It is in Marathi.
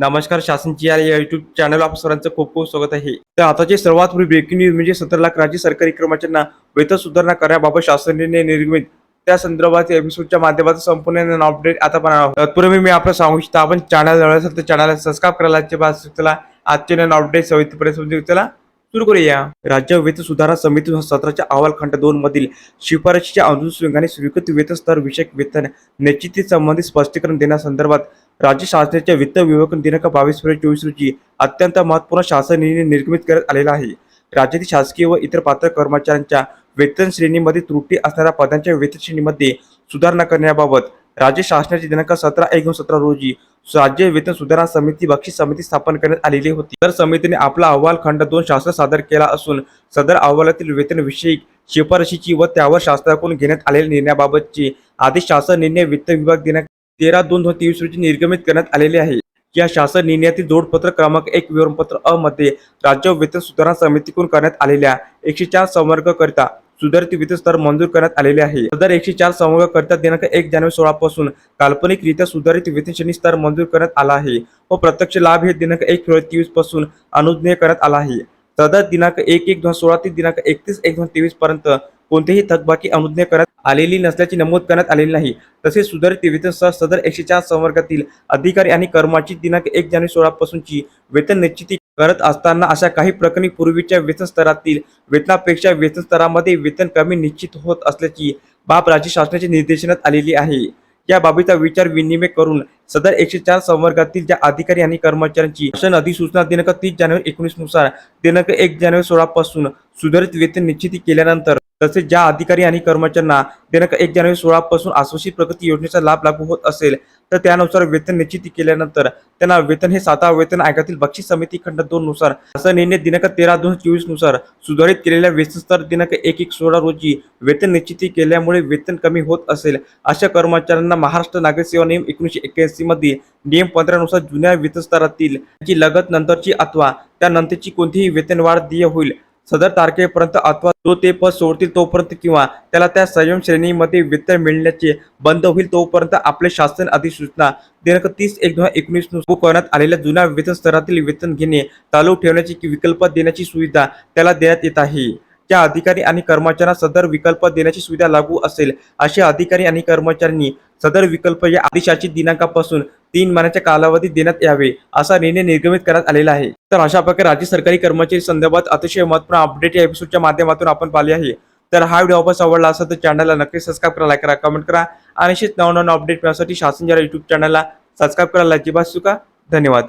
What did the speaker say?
नमस्कार शासनची या युट्यूब चॅनल आप सर्वांचं खूप खूप स्वागत आहे. तर आताचे सर्वात ब्रेकिंग न्यूज म्हणजे सतरा लाख राज्य सरकारी कर्मचाऱ्यांना वेतन सुधारणा करण्याबाबत शासनाने निर्मित त्या संदर्भात एपिसोडच्या माध्यमातून संपूर्ण अपडेट आता पण तत्पूर्वी मी आपलं सांगू इच्छितो आपण चॅनल जवळ असेल तर चॅनलला सबस्क्राईब करायला आजच्या चला आजचे नवीन अपडेट सविस्तरपणे चला सुरू करूया. राज्य वेतन सुधारणा समिती सत्राच्या अहवाल खंड दोन मधील शिफारशीच्या अनुषंगाने स्वीकृत वेतन स्तर विषयक वेतन निश्चिती संबंधित स्पष्टीकरण देण्यासंदर्भात राज्य शासनाच्या वित्त विभाग दिनांक बावीस फेब्रुवारी चोवीस रोजी अत्यंत महत्त्वपूर्ण शासन निर्णय निर्गमित करण्यात आलेला आहे. राज्यातील शासकीय व इतर पात्र कर्मचाऱ्यांच्या वेतन श्रेणीमध्ये त्रुटी असणाऱ्या पदांच्या वेतन श्रेणीमध्ये सुधारणा करण्याबाबत राज्य शासनाचे दिनांक सतरा एक दोन सतरा रोजी राज्य वेतन सुधारणा समिती बक्षीस समिती स्थापन करण्यात आलेली होती. तर समितीने आपला अहवाल खंड दोन शास्त्र सादर केला असून सदर अहवालातील वेतन विषयी शिफारशीची व त्यावर शासनाकडून घेण्यात आलेल्या निर्णयाबाबतची आदेश शासन निर्णय वित्त विभाग दिनांक तेरा दोन दोन तेवीस रोजी निर्गमित करण्यात आलेले आहे. या शासन निर्णयातील जोडपत्र क्रमांक एक विवरणपत्र अ मध्ये राज्य वेतन सुधारणा समितीकडून करण्यात आलेल्या एकशे चार संवर्ग करता सुधारित वेतन स्तर मंजूर करण्यात आलेले आहे. सदर एकशे चार संवर्ग करता दिनांक एक जानेवारी सोळा पासून काल्पनिकरित्या सुधारित वेतन श्रेणी स्तर मंजूर करण्यात आला आहे व प्रत्यक्ष लाभ हे दिनांक एक फेब्रुवारी तेवीसपासून अनुज्ञेय करण्यात आला आहे. सदर दिनांक एक एक दोन सोळा ते दिनांक एकतीस एक दोन तेवीस पर्यंत कोणतेही थकबाकी अनुज्ञेय करण्यात आलेली नसल्याची नमूद करण्यात आलेली नाही. तसेच सुधारित वेतन सह सदर एकशे चार संवर्गातील अधिकारी आणि कर्मचारी दिनांक एक जानेवारी सोळा पासूनची वेतन निश्चिती करत असताना अशा काही प्रकरणी पूर्वीच्या वेतन स्तरातील वेतनापेक्षा वेतन स्तरामध्ये वेतन कमी निश्चित होत असल्याची बाब राज्य शासनाच्या निर्देशनात आलेली आहे. या बाबीचा विचार विनिमय करून सदर एकशे चार संवर्गातील ज्या अधिकारी आणि कर्मचाऱ्यांची शासन अधिसूचना दिनांक तीस जानेवारी एकोणीसनुसार दिनांक एक जानेवारी सोळा पासून सुधारित वेतन निश्चिती केल्यानंतर तसेच ज्या अधिकारी आणि कर्मचाऱ्यांना दिनांक एक जानेवारी सोळा पासून आश्वासित प्रगती योजनेचा लाभ लागू होत असेल तर त्यानुसार वेतन निश्चित केल्यानंतर त्यांना वेतन हे सातवा वेतन आयोगातील बक्षीस समिती खंड दोन नुसार असा निर्णय दिनांक तेरा दोन चोवीसनुसार सुधारित केलेल्या वेतन स्तर दिनांक एक एक सोळा रोजी वेतन निश्चिती केल्यामुळे वेतन कमी होत असेल अशा कर्मचाऱ्यांना महाराष्ट्र नागरिक सेवा नियम एकोणीशे एक्क्याऐंशी मध्ये नियम पंधरानुसार जुन्या वेतन स्तरातील जी लगत नंतरची अथवा त्यानंतरची कोणतीही वेतनवाढ देय होईल सदर तारखेपर्यंत अथवा जो ते पद सोडतील तोपर्यंत किंवा त्याला त्या संयम श्रेणीमध्ये वेतन मिळण्याचे बंद होईल तोपर्यंत आपले शासन अधिसूचना दिनांक तीस एक दोन हजार एकोणीसनुसार करण्यात आलेल्या जुन्या वेतन स्तरातील वेतन घेणे चालू ठेवण्याची विकल्प देण्याची सुविधा त्याला देण्यात येत आहे. त्या अधिकारी आणि कर्मचाऱ्यांना सदर विकल्प देण्याची सुविधा लागू असेल असे अधिकारी आणि कर्मचाऱ्यांनी सदर विकल्प या आदेशाची दिनांकापासून तीन महिन्याच्या कालावधीत देण्यात यावे असा निर्णय निर्गमित करण्यात आलेला आहे. तर अशा प्रकारे राज्य सरकारी कर्मचारी संदर्भात अतिशय महत्त्वपूर्ण अपडेट या एपिसोडच्या माध्यमातून आपण पाहिले आहे. तर हा व्हिडिओ आपण आवडला असेल तर चॅनलला नक्की सबस्क्राईब करा लाईक करा कमेंट करा आणि अशीच नवनवीन अपडेट मिळण्यासाठी शासन जरा युट्यूब चॅनलला सबस्क्राईब करायला अजिबात चुका धन्यवाद.